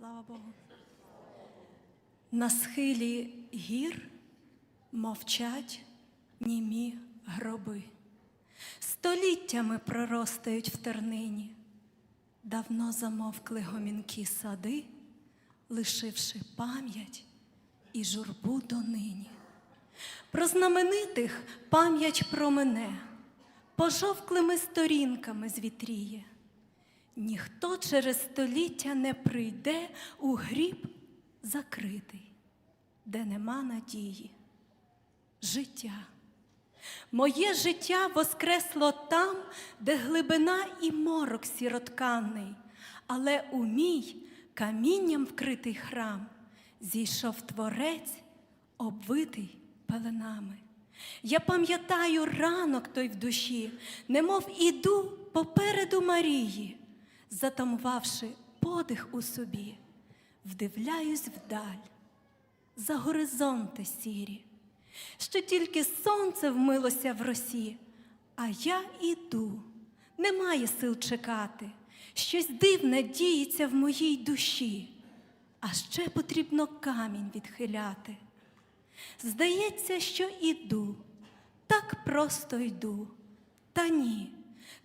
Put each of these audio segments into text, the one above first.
Слава Богу. На схилі гір мовчать німі гроби. Століттями проростають в тернині. Давно замовкли гомінкі сади, лишивши пам'ять і журбу донині. Про знаменитих пам'ять про мене пожовклими сторінками звітріє. Ніхто через століття не прийде у гріб закритий, де нема надії. Життя. Моє життя воскресло там, де глибина і морок сіротканий, але у мій камінням вкритий храм зійшов творець, обвитий пеленами. Я пам'ятаю ранок той в душі, немов іду попереду Марії, затамувавши подих у собі, вдивляюсь вдаль, за горизонти сірі, що тільки сонце вмилося в росі, а я іду, немає сил чекати, щось дивне діється в моїй душі, а ще потрібно камінь відхиляти. Здається, що іду, так просто йду. Та ні,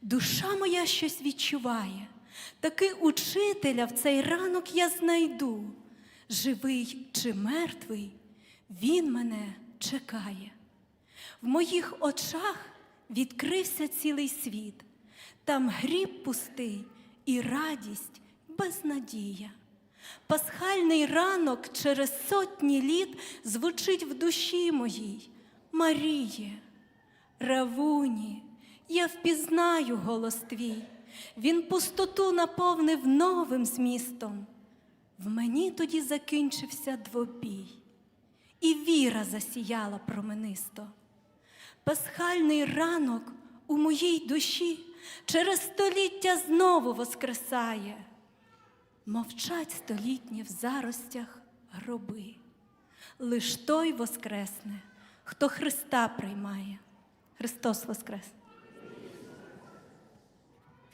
душа моя щось відчуває. Таки учителя в цей ранок я знайду. Живий чи мертвий, він мене чекає. В моїх очах відкрився цілий світ. Там гріб пустий і радість, безнадія. Пасхальний ранок через сотні літ звучить в душі моїй. Маріє, Равуні, я впізнаю голос твій. Він пустоту наповнив новим змістом. В мені тоді закінчився двобій, і віра засіяла променисто. Пасхальний ранок у моїй душі через століття знову воскресає. Мовчать столітні в заростях гроби. Лиш той воскресне, хто Христа приймає. Христос Воскрес!